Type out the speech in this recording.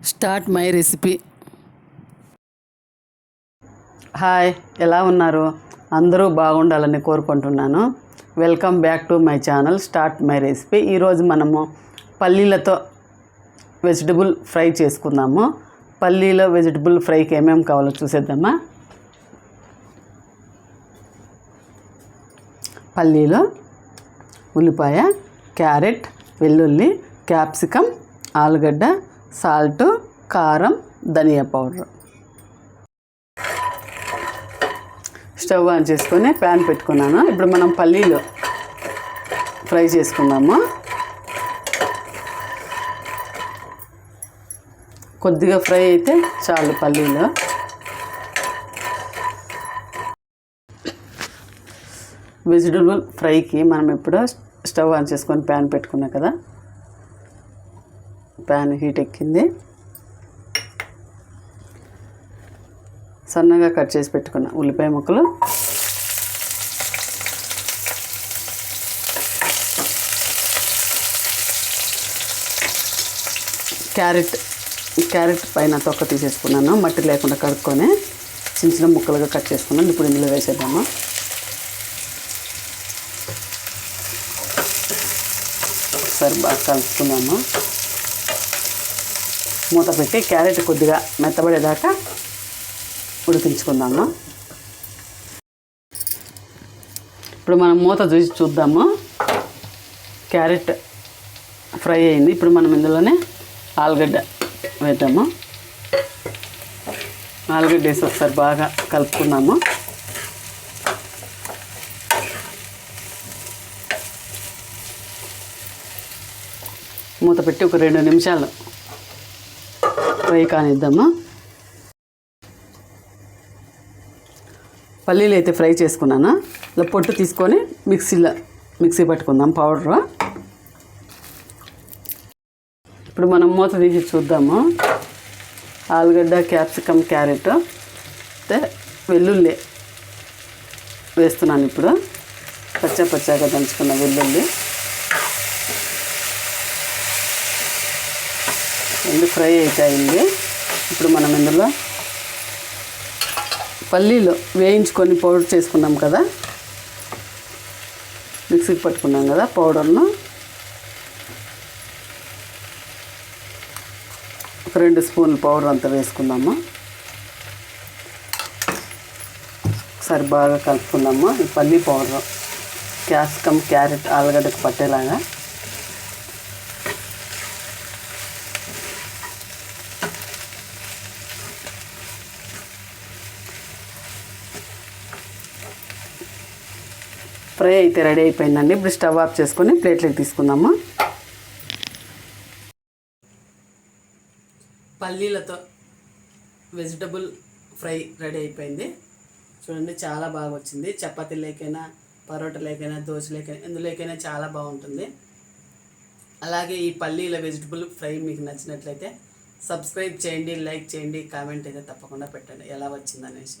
Start my recipe. Hi ఎలా ఉన్నారు? అందరూ బాగుండాలని కోరుకుంటున్నాను. Welcome back to my channel start my recipe. ఈరోజు మనము పల్లీలతో వెజిటబుల్ ఫ్రై చేసుకుందాము. పల్లీలో వెజిటబుల్ ఫ్రైకి ఏమేమి కావాలో చూసేద్దామా? పల్లీలో ఉల్లిపాయ క్యారెట్ వెల్లుల్లి క్యాప్సికమ్ ఆలుగడ్డ సాల్ట్ కారం ధనియా పౌడర్. స్టవ్ ఆన్ చేసుకొని ప్యాన్ పెట్టుకున్నాను. ఇప్పుడు మనం పల్లీలు ఫ్రై చేసుకుందాము. కొద్దిగా ఫ్రై అయితే చాలు పల్లీలు. వెజిటబుల్ ఫ్రైకి మనం ఇప్పుడు స్టవ్ ఆన్ చేసుకొని ప్యాన్ పెట్టుకున్నాం కదా. ప్యాన్ హీట్ ఎక్కింది. సన్నగా కట్ చేసి పెట్టుకున్న ఉల్లిపాయ ముక్కలు. క్యారెట్ క్యారెట్ పైన తొక్క తీసేసుకున్నాను మట్టి లేకుండా కడుక్కొని చిన్న చిన్న ముక్కలుగా కట్ చేసుకున్నాను. ఇప్పుడు ఇందులో వేసేద్దాము? ఒకసారి బాగా కలుపుకున్నాము మూత పెట్టి క్యారెట్ కొద్దిగా మెత్తబడేదాకా ఉడికించుకుందాము. ఇప్పుడు మనం మూత చూసి చూద్దాము. క్యారెట్ ఫ్రై అయింది. ఇప్పుడు మనం ఇందులోనే ఆలుగడ్డ వేద్దాము. ఆలుగడ్డ వేసి ఒకసారి బాగా కలుపుకున్నాము మూత పెట్టి ఒక రెండు నిమిషాలు ఫ్రై కానిద్దాము? పల్లీలు అయితే ఫ్రై చేసుకున్నాను? ఇలా పొట్టు తీసుకొని మిక్సీలో మిక్సీ పట్టుకుందాం పౌడరు. ఇప్పుడు మనం మూత తీసి చూద్దాము. ఆలుగడ్డ క్యాప్సికమ్ క్యారెట్ అయితే వెల్లుల్లి వేస్తున్నాను ఇప్పుడు. పచ్చ పచ్చగా దంచుకున్న వెల్లుల్లి. రెండు ఫ్రై అయిపోయింది. ఇప్పుడు మనం ఇందులో పల్లీలు వేయించుకొని పౌడర్ చేసుకున్నాం కదా. మిక్సీకి పట్టుకున్నాం కదా పౌడర్ను. ఒక రెండు స్పూన్లు పౌడర్ అంతా వేసుకుందాము. ఒకసారి బాగా కలుపుకుందాము. ఈ పల్లీ పౌడర్ క్యాప్సికమ్ క్యారెట్ ఆలుగడ్డకు పట్టేలాగా. ఫ్రై అయితే రెడీ అయిపోయిందండి. ఇప్పుడు స్టవ్ ఆఫ్ చేసుకొని ప్లేట్లోకి తీసుకుందాము? పల్లీలతో వెజిటబుల్ ఫ్రై రెడీ అయిపోయింది. చూడండి చాలా బాగా వచ్చింది. చపాతీలేకైనా పరోటాలేకైనా దోశలేకైనా ఎందులోకైనా చాలా బాగుంటుంది. అలాగే ఈ పల్లీల వెజిటబుల్ ఫ్రై మీకు నచ్చినట్లయితే సబ్స్క్రైబ్ చేయండి లైక్ చేయండి కామెంట్ అయితే తప్పకుండా పెట్టండి. ఎలా వచ్చిందనేసి.